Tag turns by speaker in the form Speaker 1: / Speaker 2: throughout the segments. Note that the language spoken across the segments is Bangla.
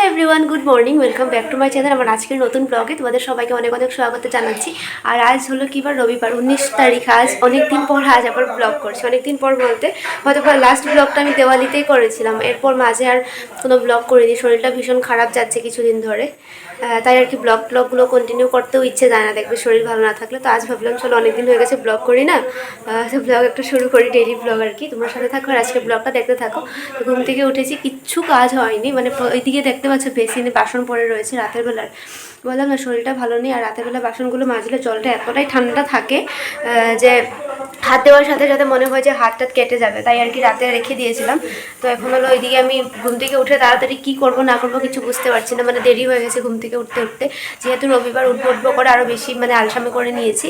Speaker 1: a everyone good morning welcome back to my channel আমার আজকের নতুন ব্লগে তোমাদের সবাইকে অনেক অনেক স্বাগত জানাচ্ছি। আর আজ হলো কি বার রবিবার, উনিশ তারিখ। আজ অনেক দিন পর আজ আবার ব্লগ করছি। অনেক দিন পর বলতে, হয়তো লাস্ট ব্লগটা আমি দেওয়ালিতেই করেছিলাম। এরপর মাঝে আর কোনো ব্লগ করিনি। শরীরটা ভীষণ খারাপ যাচ্ছে কিছুদিন ধরে। তাই আর কি ব্লগ ব্লগগুলো কন্টিনিউ করতেও ইচ্ছে যায় না। দেখবে শরীর ভালো না থাকলে। তো আজ ভাবলাম, চলো অনেকদিন হয়ে গেছে ব্লগ করি না। তো ব্লগ একটা শুরু করি ডেইলি ব্লগ আর কি। তোমার সাথে থাকো আর আজকে ব্লগটা দেখতে থাকো। ঘুম থেকে উঠেছি, কিচ্ছু কাজ হয়নি। মানে ওইদিকে দেখতে পাচ্ছ বেসিনে বাসন পড়ে রয়েছে রাতের বেলার। বললাম না, শরীরটা ভালো নেই, আর রাতের বেলা বাসনগুলো মাজলে জলটা এতটাই ঠান্ডা থাকে যে হাত দেওয়ার সাথে সাথে মনে হয় যে হাতটা কেটে যাবে। তাই আর কি রাতে রেখে দিয়েছিলাম। তো এখন হলো ওইদিকে আমি ঘুম থেকে উঠে তাড়াতাড়ি কী করব, না করব কিছু বুঝতে পারছি না। মানে দেরি হয়ে গেছে ঘুম থেকে উঠতে উঠতে। যেহেতু রবিবার উঠবো উঠবো করে আরও বেশি মানে আলসামি করে নিয়েছি।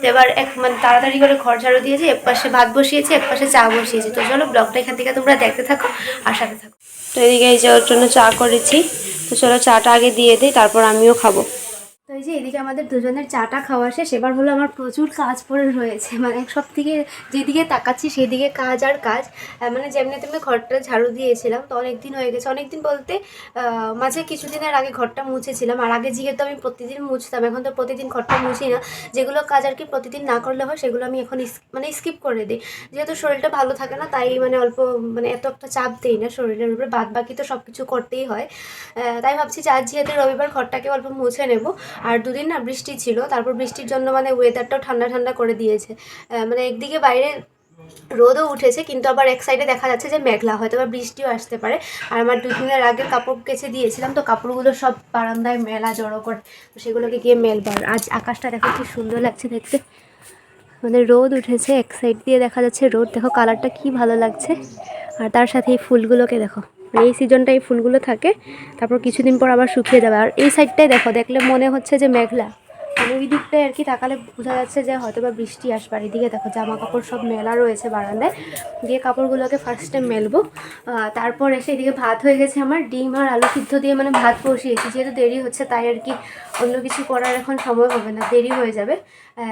Speaker 1: তো এবার এক মানে তাড়াতাড়ি করে ঘর ঝাড়ু দিয়েছি এক পাশে ভাত বসিয়েছি এক পাশে চা বসিয়েছি। তো চলো ব্লগটা এখান থেকে তোমরা দেখতে থাকো আর সাথে থাকো। তো এদিকে এই যে ওর জন্য চা করেছি। তো চলো চাটা আগে দিয়ে দিই, তারপর আমিও খাব। যে এদিকে আমাদের দুজনের চাটা খাওয়া শেষ, এবার হলো আমার প্রচুর কাজ পড়ে রয়েছে। মানে সব থেকে যেদিকে তাকাচ্ছি সেদিকে কাজ আর কাজ। মানে যেমনি তেমনি ঘরটা ঝাড়ু দিয়েছিলাম, তো অনেক দিন হয়ে গেছে। অনেক দিন বলতে মাঝে কিছুদিনের আগে ঘরটা মুছেছিলাম। আর আগে যেহেতু আমি প্রতিদিন মুছতাম, এখন তো প্রতিদিন ঘরটা মুছি না। যেগুলো কাজ আর কি প্রতিদিন না করলে হয়, সেগুলো আমি এখন মানে স্কিপ করে দিই। যেহেতু শরীরটা ভালো থাকে না, তাই মানে অল্প মানে এত একটা চাপ দিই না শরীরের উপরে। বাদ বাকি তো সব কিছু করতেই হয়। তাই ভাবছি যে আজ যেহেতু রবিবার ঘরটাকে অল্প মুছে নেব। আর দুদিন না বৃষ্টি ছিল, তারপর বৃষ্টির জন্য মানে ওয়েদারটাও ঠান্ডা ঠান্ডা করে দিয়েছে। মানে একদিকে বাইরে রোদও উঠেছে, কিন্তু আবার এক সাইডে দেখা যাচ্ছে যে মেঘলা, হয়তো বা বৃষ্টিও আসতে পারে। আর আমার দুদিনের আগে কাপড় কেচে দিয়েছিলাম, তো কাপড়গুলো সব বারান্দায় মেলা জড়ো করে সেগুলোকে গিয়ে মেলবার। আজ আকাশটা দেখো কি সুন্দর লাগছে দেখতে। মানে রোদ উঠেছে, এক সাইড দিয়ে দেখা যাচ্ছে রোদ। দেখো কালারটা কি ভালো লাগছে। আর তার সাথে এই ফুলগুলোকে দেখো। এই সিজনটা এই ফুলগুলো থাকে, তারপর কিছুদিন পর আবার শুকিয়ে যাবে। আর এই সাইডটাই দেখো, দেখলে মনে হচ্ছে যে মেঘলা। মানে ওই দিকটায় আর কি তাকালে বোঝা যাচ্ছে যে হয়তো বা বৃষ্টি আসবে। আর এদিকে দেখো জামা কাপড় সব মেলা রয়েছে বারান্দায়। দিয়ে কাপড়গুলোকে ফার্স্টে মেলবো। তারপর এসে এদিকে ভাত হয়ে গেছে আমার। ডিম আর আলু সিদ্ধ দিয়ে মানে ভাত বসিয়েছি। যেহেতু দেরি হচ্ছে, তাই আর কি অন্য কিছু করার এখন সময় হবে না। দেরি হয়ে যাবে।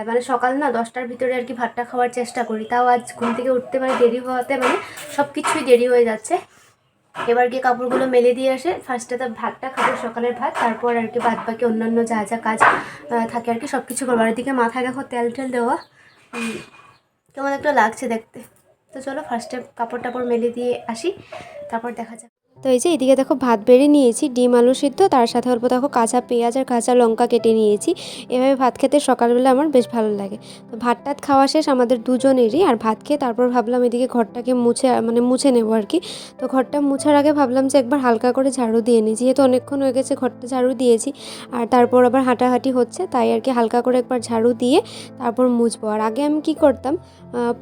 Speaker 1: মানে সকাল না দশটার ভিতরে আর কি ভাতটা খাওয়ার চেষ্টা করি। তাও আজ ঘুম থেকে উঠতে মানে দেরি হওয়াতে মানে সব কিছুই দেরি হয়ে যাচ্ছে। এবার গিয়ে কাপড়গুলো মেলে দিয়ে আসে। ফার্স্টে তো ভাতটা খাব, সকালের ভাত, তারপর আর কি বাদ বাকি অন্যান্য যা যা কাজ থাকে আর কি সব কিছু করব। আর এদিকে মাথায় দেখো, তেল টেল দেওয়া। কেমন একটা লাগছে দেখতে। তো চলো ফার্স্টে কাপড় টাপড় মেলে দিয়ে আসি, তারপর দেখা যাক। তো এই যে এদিকে দেখো ভাত বেড়ে নিয়েছি, ডিম, আলু সিদ্ধ, তার সাথে অল্প দেখো কাঁচা পেঁয়াজ আর কাঁচা লঙ্কা কেটে নিয়েছি। এভাবে ভাত খেতে সকালবেলা আমার বেশ ভালো লাগে। তো ভাত টাত খাওয়া শেষ আমাদের দুজনেরই, আর ভাত খেয়ে তারপর ভাবলাম এদিকে ঘরটাকে মুছে মানে মুছে নেব আর কি। তো ঘরটা মুছার আগে ভাবলাম যে একবার হালকা করে ঝাড়ু দিয়ে নিই, যেহেতু অনেকক্ষণ হয়ে গেছে ঘরটা ঝাড়ু দিয়েছি, আর তারপর আবার হাঁটাহাঁটি হচ্ছে, তাই আর কি হালকা করে একবার ঝাড়ু দিয়ে তারপর মুছবো। আর আগে আমি কি করতাম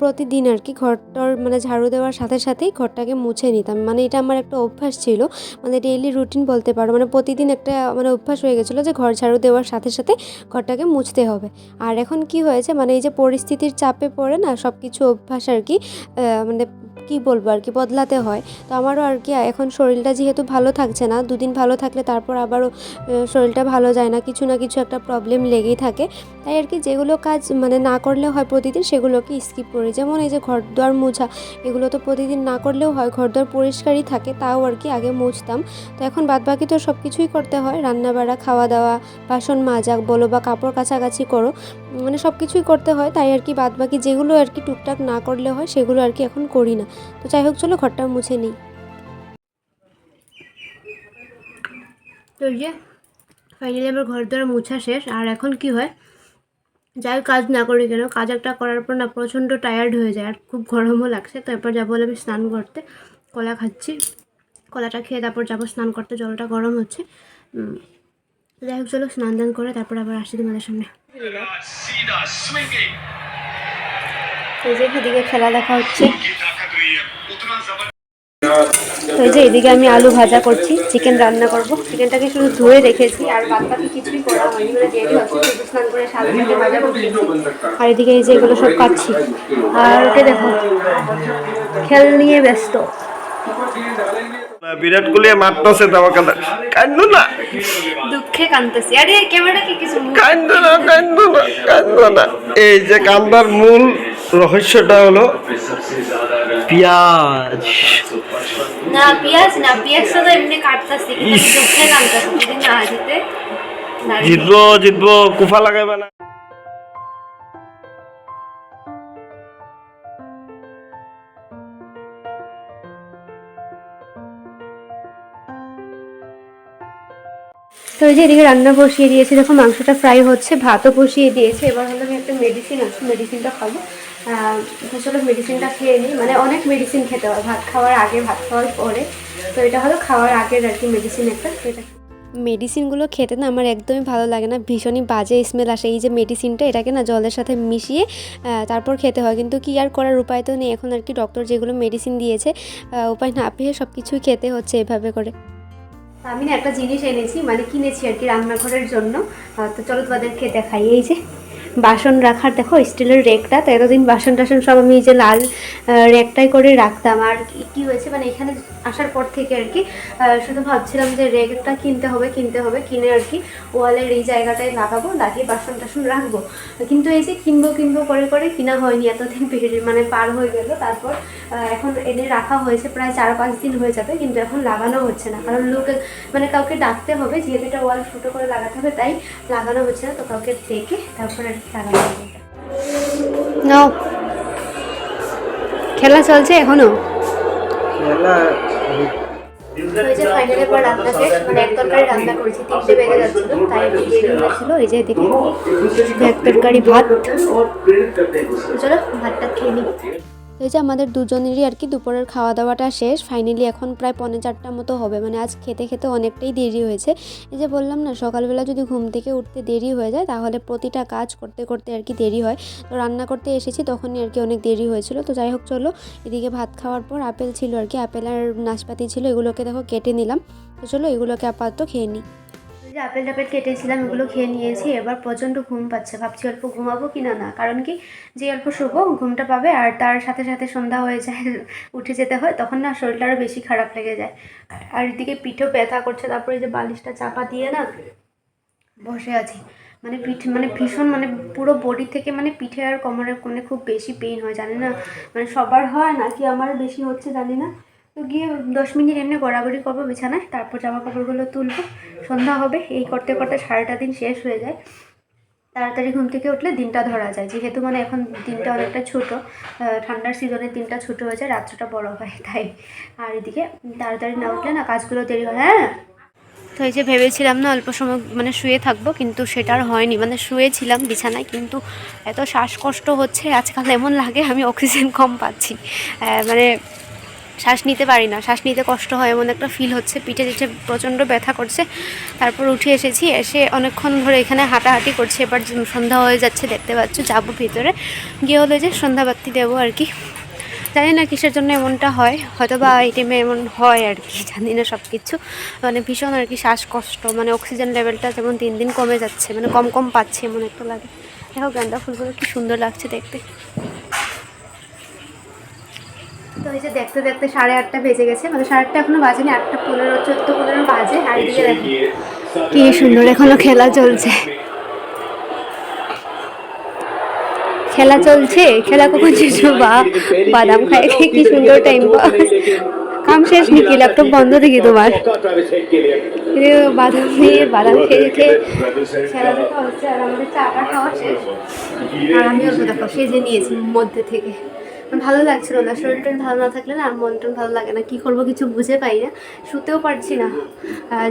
Speaker 1: প্রতিদিন আর কি ঘরটার মানে ঝাড়ু দেওয়ার সাথে সাথেই ঘরটাকে মুছে নিতাম। মানে এটা আমার একটা অভ্যাস ছিল মানে ডেইলি রুটিন বলতে পারো মানে প্রতিদিন একটা মানে অভ্যাস হয়ে গেছিল যে ঘর ঝাড়ু দেওয়ার সাথে সাথে ঘরটাকে মুছতে হবে। আর এখন কি হয়েছে মানে এই যে পরিস্থিতির চাপে পড়ে না সব কিছু অভ্যাস আর কি মানে কি বলব আর কি, বদলাতে হয়। তো আমারও আর কি, এখন শরীরটা যেহেতু ভালো থাকছে না, দুদিন ভালো থাকলে তারপর আবারও শরীরটা ভালো যায় না, কিছু না কিছু একটা প্রবলেম লেগেই থাকে। তাই আর কি, যেগুলো কাজ মানে না করলে হয় প্রতিদিন, সেগুলোকে স্কিপ করি। যেমন এই যে ঘর দুয়ার মোছা, এগুলো তো প্রতিদিন না করলেও হয় ঘর দুয়ার পরিষ্কারই থাকে, তাও আর কি আগে মুছতাম। তো এখন বাদ বাকি তো সব কিছুই করতে হয় রান্না বাড়া খাওয়া দাওয়া বাসন মাজা, বলো বা কাপড় কাছাকাছি করো মানে সব কিছুই করতে হয়। তাই আর কি বাদ বাকি যেগুলো আর কি টুকটাক না করলে হয়, সেগুলো আর কি এখন করি না। তো যাই হোক, চলো ঘরটা মুছে নিই। তো যে ফাইনালি আমার ঘর দ্বার মোছা শেষ, আর এখন কি হয়? যাই কাজ না করি কেন, কাজ একটা করার পর না প্রচণ্ড টায়ার্ড হয়ে যায়, আর খুব গরমও লাগছে, তো এরপর যাব আমি স্নান করতে, কলা খাচ্ছি, কলাটা খেয়ে তারপর যাব স্নান করতে, জলটা গরম হচ্ছে যাই হোক, চলো স্নান দান করে তারপর আবার আসি তোমাদের সামনে। এই যে খেলা দেখা হচ্ছে। তো যে এদিকে আমি আলু ভাজা করছি চিকেন রান্না করব। চিকেনটাকে শুধু ধুয়ে রেখেছি আর কিছুই করা হয়নি। আর এদিকে এই যে এগুলো সব কাটছি। আর ওকে দেখো খেল নিয়ে ব্যস্ত।
Speaker 2: বিরাট কোহলি মারতেছে দাবা কান্দু না।
Speaker 1: দুঃখে কান্দতেছি। আরে ক্যামেরা কি কিছু
Speaker 2: কান্দু না কান্দু না কান্দু না। এই যে কান্দার মূল রহস্যটা হলো পেঁয়াজ।
Speaker 1: না পেঁয়াজ না পেঁয়াজটা তো এমনি কাটতাছি। কিন্তু চোখে নামতাছি যদি না যেতে
Speaker 2: জিতবো জিতবো কুফা লাগাইবে না।
Speaker 1: তো এই যে এদিকে রান্না বসিয়ে দিয়েছি দেখো মাংসটা ফ্রাই হচ্ছে ভাতও বসিয়ে দিয়েছে এবার হলো আমি একটা মেডিসিন আছে মেডিসিনটা খাব। চলো মেডিসিনটা খেয়ে নিই। মানে অনেক মেডিসিন খেতে হয়। ভাত খাওয়ার আগে ভাত খাওয়ার পরে। তো এটা হলো খাওয়ার আগের আর কি মেডিসিন একটা। এটা মেডিসিনগুলো খেতে না আমার একদমই ভালো লাগে না। ভীষণই বাজে স্মেল আসে। এই যে মেডিসিনটা এটাকে না জলের সাথে মিশিয়ে তারপর খেতে হয়। কিন্তু কি আর করার উপায় তো নেই। এখন আর কি ডক্টর যেগুলো মেডিসিন দিয়েছে উপায় না পেয়ে সব কিছুই খেতে হচ্ছে এভাবে করে। আমি না একটা জিনিস এনেছি মানে কিনেছি আর কি রান্নাঘরের জন্য। তো চলো তোমাদেরকে দেখাই। এই যে বাসন রাখার, দেখো, স্টিলের রেকটা, তো এতদিন বাসন টাসন সব আমি এই যে লাল রেকটাই করে রাখতাম। আর কি- হয়েছে মানে এখানে আসার পর থেকে আর কি শুধু ভাবছিলাম যে রেকটা কিনতে হবে কিনতে হবে, কিনে আর কি, ওয়ালের এই জায়গাটায় লাগাবো, লাগিয়ে বাসন টাসন রাখব। কিন্তু এই যে কিনবো কিনবো করে করে কিনা হয়নি, এতদিন মানে পার হয়ে গেল। তারপর এখন এনে রাখা হয়েছে, প্রায় চার পাঁচ দিন হয়ে যাবে, কিন্তু এখন লাগানো হচ্ছে না। কারণ লোকে মানে কাউকে ডাকতে হবে, যেহেতু এটা ওয়াল ফুটো করে লাগাতে হবে, তাই লাগানো হচ্ছে না, তো কাউকে ডেকে তারপর আর নাও খেলা চলছে এখনও? ফাইনালি পর রান্না শেষ মানে এক তরকারি রান্না করেছি তিনটে বেজে যাচ্ছিল তাই একটু এই যে এক তরকারি ভাত। চলো ভাতটা খেয়ে নিই। এই যে আমাদের দুজনেরই আর কি দুপুরের খাওয়া দাওয়াটা শেষ ফাইনালি এখন প্রায় পৌনে চারটার মতো হবে। মানে আজ খেতে খেতে অনেকটাই দেরি হয়েছে। এই যে বললাম না, সকালবেলা যদি ঘুম থেকে উঠতে দেরি হয়ে যায়, তাহলে প্রতিটা কাজ করতে করতে আর কি দেরি হয়। তো রান্না করতে এসেছি, তখনই আর কি অনেক দেরি হয়েছিল। তো যাই হোক, চলো এদিকে ভাত খাওয়ার পর আপেল ছিল আর কি, আপেল আর নাশপাতি ছিল, এগুলোকে দেখো কেটে নিলাম। তো চলো এগুলোকে আপাতত খেয়ে নিই যে আপেল টাপেল কেটেছিলাম, এগুলো খেয়ে নিয়েছি। এবার প্রচণ্ড ঘুম পাচ্ছে। ভাবছি অল্প ঘুমাবো কি না। না কারণ কি, যে অল্প শুভ ঘুমটা পাবে আর তার সাথে সাথে সন্ধ্যা হয়ে যায়, উঠে যেতে হয়, তখন না শরীরটা আরও বেশি খারাপ লেগে যায়। আর এদিকে পিঠেও ব্যথা করছে। তারপরে যে বালিশটা চাপা দিয়ে না বসে আছি। মানে পিঠ মানে ভীষণ মানে পুরো বডি থেকে মানে পিঠে আর কোমরের কোণে খুব বেশি পেইন হয়, জানি না। মানে সবার হয় নাকি আমার বেশি হচ্ছে জানি না। তো গিয়ে দশ মিনিট এমনি গড়াগড়ি করব বিছানায়, তারপর জামা কাপড়গুলো তুলবো। সন্ধ্যা হবে, এই করতে করতে সারাটা দিন শেষ হয়ে যায়। তাড়াতাড়ি ঘুম থেকে উঠলে দিনটা ধরা যায়। যেহেতু মানে এখন দিনটা অনেকটা ছোটো ঠান্ডার সিজনে দিনটা ছোটো হয়ে যায়, রাত্রটা বড় হয় তাই। আর এদিকে তাড়াতাড়ি না উঠলে না কাজগুলো দেরি হয় হ্যাঁ? তো এই যে ভেবেছিলাম না অল্প সময় মানে শুয়ে থাকব, কিন্তু সেটা আর হয়নি। মানে শুয়েছিলাম বিছানায়, কিন্তু এত শ্বাসকষ্ট হচ্ছে, আজকাল এমন লাগে আমি অক্সিজেন কম পাচ্ছি। মানে শ্বাস নিতে পারি না। শ্বাস নিতে কষ্ট হয়, এমন একটা ফিল হচ্ছে। পিঠে পিঠে প্রচণ্ড ব্যথা করছে। তারপর উঠে এসেছি, এসে অনেকক্ষণ ধরে এখানে হাঁটাহাঁটি করছে। এবার সন্ধ্যা হয়ে যাচ্ছে, দেখতে পাচ্ছ, যাব ভিতরে। গিয়ে হলো যে সন্ধ্যাবাতি দেবো আর কি। জানি না কিসের জন্য এমনটা হয় হয়তো বা এই টাইমে এমন হয় আর কি, জানি না সব কিছু মানে ভীষণ আর কি শ্বাসকষ্ট মানে অক্সিজেন লেভেলটা যেমন দিন দিন কমে যাচ্ছে মানে কম কম পাচ্ছে, এমন একটা লাগে। দেখো গাঁদা ফুলগুলো কি সুন্দর লাগছে দেখতে। তো এই যে দেখতে দেখতে সাড়ে আটটা বেজে গেছে মানে সাড়ে আটটা এখনও বাজেনি আটটা পনেরো চোদ্দ পনেরো বাজে আর এদিকে দেখো। কি সুন্দর এখনও খেলা চলছে। খেলা চলছে? খেলা কখন শেষ বা বাদাম খাই কি সুন্দর টাইম পাস। কাম শেষ নাকি? ল্যাপটপ বন্ধ দেখি তোমার। বাদাম নিয়ে বাদাম খেয়ে খেয়ে। খেলা দেখা হচ্ছে আর আমাদের চাটা খাওয়া শেষ। আর আমি দেখো সেজে নিয়েছি মধ্যে থেকে। ভালো লাগছিল না শরীর টরীর ভালো না থাকলে না মন টন ভালো লাগে না। কি করব কিছু বুঝে পাই না, শুতেও পারছি না।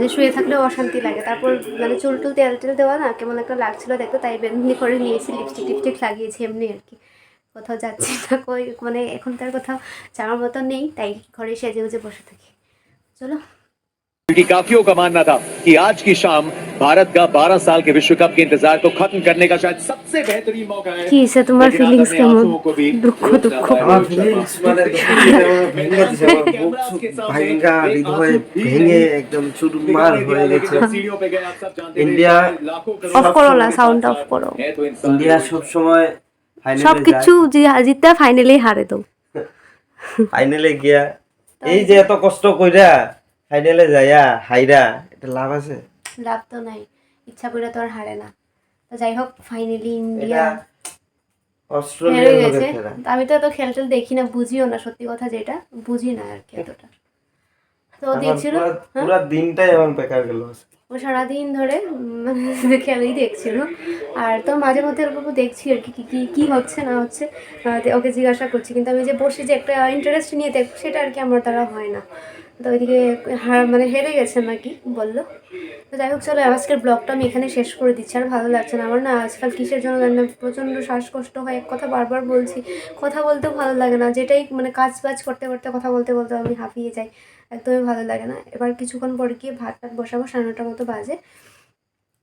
Speaker 1: যে শুয়ে থাকলেও অশান্তি লাগে। তারপর মানে চুল টুল তেল টেল দেওয়া না, কেমন একটা লাগছিল দেখতে, তাই এমনি করে নিয়েছি লিপস্টিক টিপস্টিক লাগিয়েছি এমনি আর কি। কোথাও যাচ্ছি না, কই মানে এখন তার কোথাও যাওয়ার মতো নেই, তাই ঘরে সেজে গুজে বসে থাকি। চলো।
Speaker 3: क्योंकि काफियों का मानना था कि आज की शाम भारत का 12 साल के विश्व कप के इंतजार को खत्म करने का शायद सबसे बेहतरीन मौका है
Speaker 1: কি সে তোমার
Speaker 3: लेकिन आप
Speaker 1: ফিলিংস
Speaker 3: अपने
Speaker 1: কেমন
Speaker 3: आंसुओं को भी
Speaker 1: দুঃখ দুঃখ
Speaker 4: আমার ফিলিংস মানে ভেঙে গেছে আমার বুক সুক ভাঙ্গা হৃদয় ভেঙে একদম চুরমার হয়ে গেছে ইন্ডিয়া
Speaker 1: অফ করো না সাউন্ড অফ করো
Speaker 4: ইন্ডিয়া সব সময়
Speaker 1: সব কিছু জিততে ফাইনালি হারে তো
Speaker 4: ফাইনালে গিয়া এই যে এত কষ্ট কইরা ফাইনালে যাইয়া হাইরা এটা লাভ আছে?
Speaker 1: লাভ তো নাই ইচ্ছা করে তো আর হারে না। তো যাই হোক ফাইনালি ইন্ডিয়া হেরে গেছে। আমি তো এত খেল টেল দেখি না বুঝিও না সত্যি কথা যেটা বুঝি না আর কি এতটা। তো দেখছিল হ্যাঁ?
Speaker 4: পুরো দিনটাই আমার বেকার গেল।
Speaker 1: ও সারাদিন ধরে মানে খেলাই দেখছিল। আর তো মাঝে মধ্যে ওরকম দেখছি আর কি, কী, কি হচ্ছে, না হচ্ছে ওকে জিজ্ঞাসা করছি। কিন্তু আমি যে বসে যে একটা ইন্টারেস্ট নিয়ে দেখ, সেটা আর কি আমার দ্বারা হয় না। তো ওইদিকে হার মানে হেরে গেছে আর কি বলল। তো যাই হোক, চলো, আজকের ব্লগটা আমি এখানে শেষ করে দিচ্ছি। আর ভালো লাগছে না, আমার না আজকাল কিসের জন্য জানি না, প্রচণ্ড শ্বাসকষ্ট হয়। এক কথা বারবার বলছি, কথা বলতেও ভালো লাগে না। যেটাই মানে কাজ বাজ করতে করতে, কথা বলতে বলতে আমি হাঁপিয়ে যাই। একদমই ভালো লাগে না। এবার কিছুক্ষণ পর গিয়ে ভাত টাত বসাবো, সাড়ে মতো বাজে।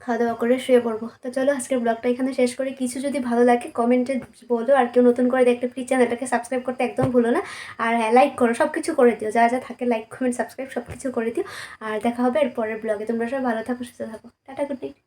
Speaker 1: খাওয়া দাওয়া করে শুয়ে পড়ব। তো চলো, আজকের ব্লগটা এখানে শেষ করে। কিছু যদি ভালো লাগে, কমেন্টে বলো। আর কেউ নতুন করে দেখতে প্লিজ চ্যানেলটাকে সাবস্ক্রাইব করতে একদম ভুলো না। আর হ্যাঁ লাইক করো সব কিছু করে দিও। যা যা থাকে লাইক কমেন্ট সাবস্ক্রাইব সব কিছু করে দিও। আর দেখা হবে এর পরের ব্লগে। তোমরা সবাই ভালো থাকো, সুস্থ থাকো। Tata good night